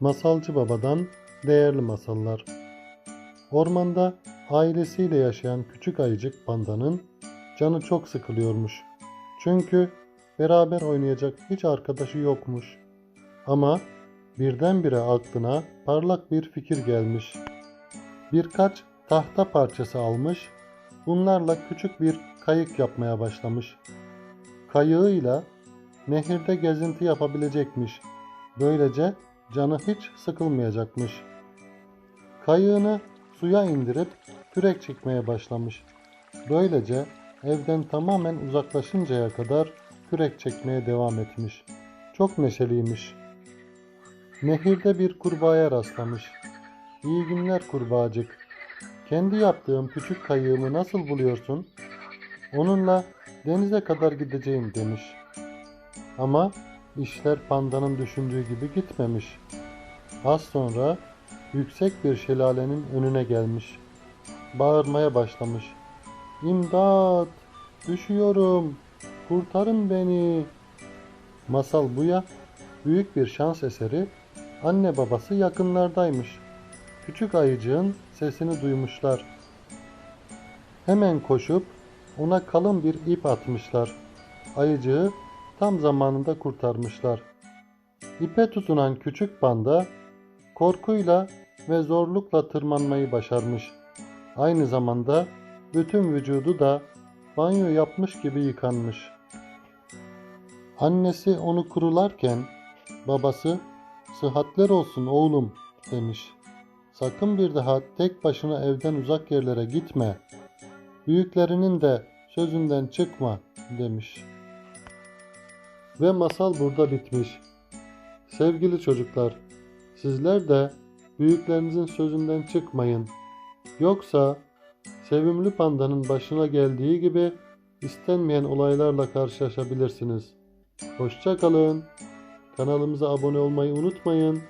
Masalcı Baba'dan değerli masallar. Ormanda ailesiyle yaşayan küçük ayıcık pandanın canı çok sıkılıyormuş. Çünkü beraber oynayacak hiç arkadaşı yokmuş. Ama birdenbire aklına parlak bir fikir gelmiş. Birkaç tahta parçası almış, bunlarla küçük bir kayık yapmaya başlamış. Kayığıyla nehirde gezinti yapabilecekmiş. Böylece canı hiç sıkılmayacakmış. Kayığını suya indirip kürek çekmeye başlamış. Böylece evden tamamen uzaklaşıncaya kadar kürek çekmeye devam etmiş. Çok neşeliymiş. Nehirde bir kurbağaya rastlamış. İyi günler kurbağacık. Kendi yaptığım küçük kayığımı nasıl buluyorsun? Onunla denize kadar gideceğim demiş. Ama işler pandanın düşündüğü gibi gitmemiş. Az sonra yüksek bir şelalenin önüne gelmiş. Bağırmaya başlamış. İmdat! Düşüyorum! Kurtarın beni! Masal bu ya. Büyük bir şans eseri anne babası yakınlardaymış. Küçük ayıcığın sesini duymuşlar. Hemen koşup ona kalın bir ip atmışlar. Ayıcığı tam zamanında kurtarmışlar. İpe tutunan küçük panda korkuyla ve zorlukla tırmanmayı başarmış. Aynı zamanda bütün vücudu da banyo yapmış gibi yıkanmış. Annesi onu kurularken babası sıhhatler olsun oğlum demiş. Sakın bir daha tek başına evden uzak yerlere gitme. Büyüklerinin de sözünden çıkma demiş. Ve masal burada bitmiş. Sevgili çocuklar, sizler de büyüklerinizin sözünden çıkmayın. Yoksa sevimli pandanın başına geldiği gibi istenmeyen olaylarla karşılaşabilirsiniz. Hoşça kalın. Kanalımıza abone olmayı unutmayın.